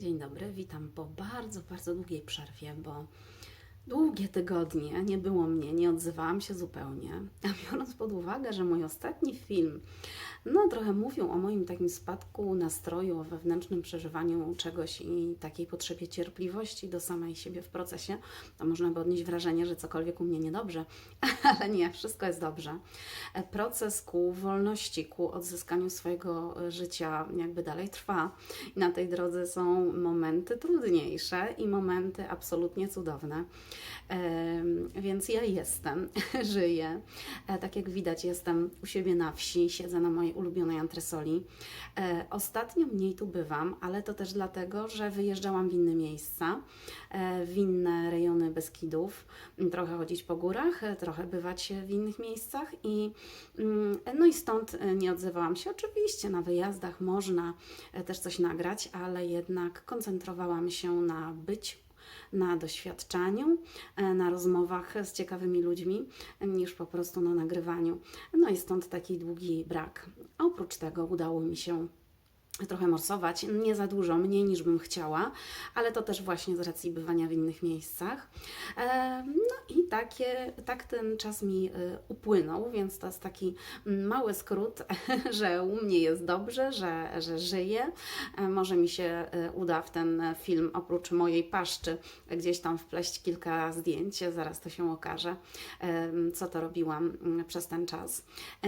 Dzień dobry, witam po bardzo, bardzo długiej przerwie, bo długie tygodnie nie było mnie, nie odzywałam się zupełnie. A biorąc pod uwagę, że mój ostatni film, no trochę mówił o moim takim spadku nastroju, o wewnętrznym przeżywaniu czegoś i takiej potrzebie cierpliwości do samej siebie w procesie, to można by odnieść wrażenie, że cokolwiek u mnie niedobrze, ale nie, wszystko jest dobrze. Proces ku wolności, ku odzyskaniu swojego e, życia jakby dalej trwa. I na tej drodze są momenty trudniejsze i momenty absolutnie cudowne. Więc ja jestem, żyję. E, Tak jak widać, jestem u siebie na wsi, siedzę na mojej ulubionej antresoli. E, Ostatnio mniej tu bywam, ale to też dlatego, że wyjeżdżałam w inne miejsca, e, w inne rejony Beskidów, trochę chodzić po górach, trochę bywać w innych miejscach i mm, no i stąd nie odzywałam się. Oczywiście na wyjazdach można też coś nagrać, ale jednak koncentrowałam się na byciu na doświadczaniu, e, na rozmowach z ciekawymi ludźmi, niż po prostu na nagrywaniu. No i stąd taki długi brak. A oprócz tego udało mi się trochę morsować, nie za dużo, mniej niż bym chciała, ale to też właśnie z racji bywania w innych miejscach. E, No i takie, tak ten czas mi e, upłynął, więc to jest taki mm, mały skrót, że u mnie jest dobrze, że, że żyję. E, Może mi się uda w ten film oprócz mojej paszczy gdzieś tam wpleść kilka zdjęć, zaraz to się okaże, co to robiłam mm, przez ten czas.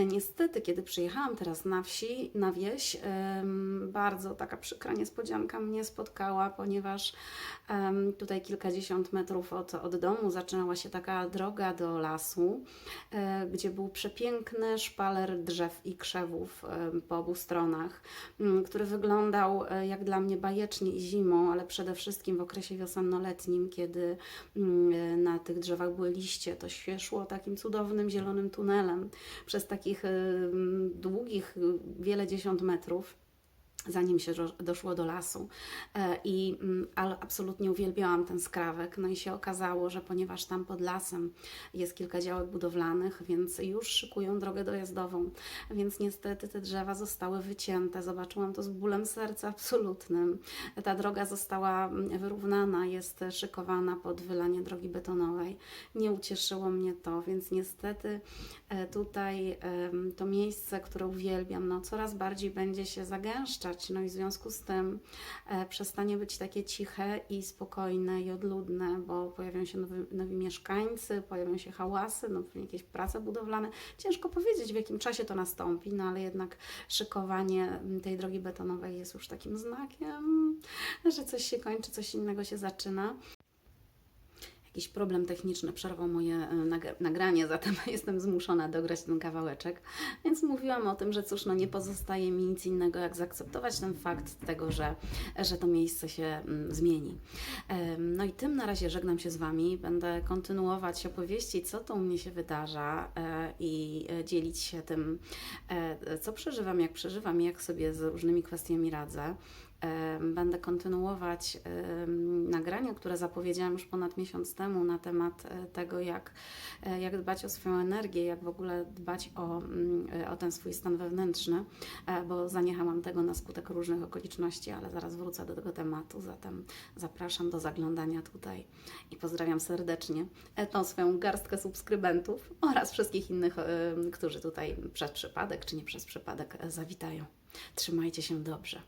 Niestety, kiedy przyjechałam teraz na wsi, na wieś, bardzo taka przykra niespodzianka mnie spotkała, ponieważ em, tutaj kilkadziesiąt metrów od, od domu zaczynała się taka droga do lasu, e, gdzie był przepiękny szpaler drzew i krzewów em, po obu stronach, m, który wyglądał e, jak dla mnie bajecznie i zimą, ale przede wszystkim w okresie wiosennoletnim, kiedy mm, e, na tych drzewach były liście, to świeszło takim cudownym zielonym tunelem przez takich e, m, długich, e, wiele dziesiąt metrów zanim się do- doszło do lasu. E, I mm, absolutnie uwielbiałam ten skrawek. No i się okazało, że ponieważ tam pod lasem jest kilka działek budowlanych, więc już szykują drogę dojazdową. Więc niestety te drzewa zostały wycięte. Zobaczyłam to z bólem serca absolutnym. Ta droga została mm, wyrównana, jest szykowana pod wylanie drogi betonowej. Nie ucieszyło mnie to, więc niestety e, tutaj to miejsce, które uwielbiam, no coraz bardziej będzie się zagęszczać, no i w związku z tym e, przestanie być takie ciche i spokojne i odludne, bo pojawią się nowi, nowi mieszkańcy, pojawią się hałasy, no pewnie jakieś prace budowlane. Ciężko powiedzieć, w jakim czasie to nastąpi, no ale jednak szykowanie m, tej drogi betonowej jest już takim znakiem, że coś się kończy, coś innego się zaczyna jakiś problem techniczny przerwał moje e, nag- nagranie, zatem jestem zmuszona dograć ten kawałeczek. Więc mówiłam o tym, że cóż, no nie pozostaje mi nic innego, jak zaakceptować ten fakt tego, że, że to miejsce się mm, zmieni. No i tym na razie żegnam się z Wami. Będę kontynuować opowieści, co to u mnie się wydarza e, i e, dzielić się tym, co przeżywam, jak przeżywam i jak sobie z różnymi kwestiami radzę. Będę kontynuować nagrania, które zapowiedziałam już ponad miesiąc temu na temat e, tego, jak, e, jak dbać o swoją energię, jak w ogóle dbać o, mm, e, o ten swój stan wewnętrzny, bo zaniechałam tego na skutek różnych okoliczności, ale zaraz wrócę do tego tematu. Zatem zapraszam do zaglądania tutaj i pozdrawiam serdecznie tą swoją garstkę subskrybentów oraz wszystkich innych, którzy tutaj przez przypadek czy nie przez przypadek zawitają. Trzymajcie się dobrze.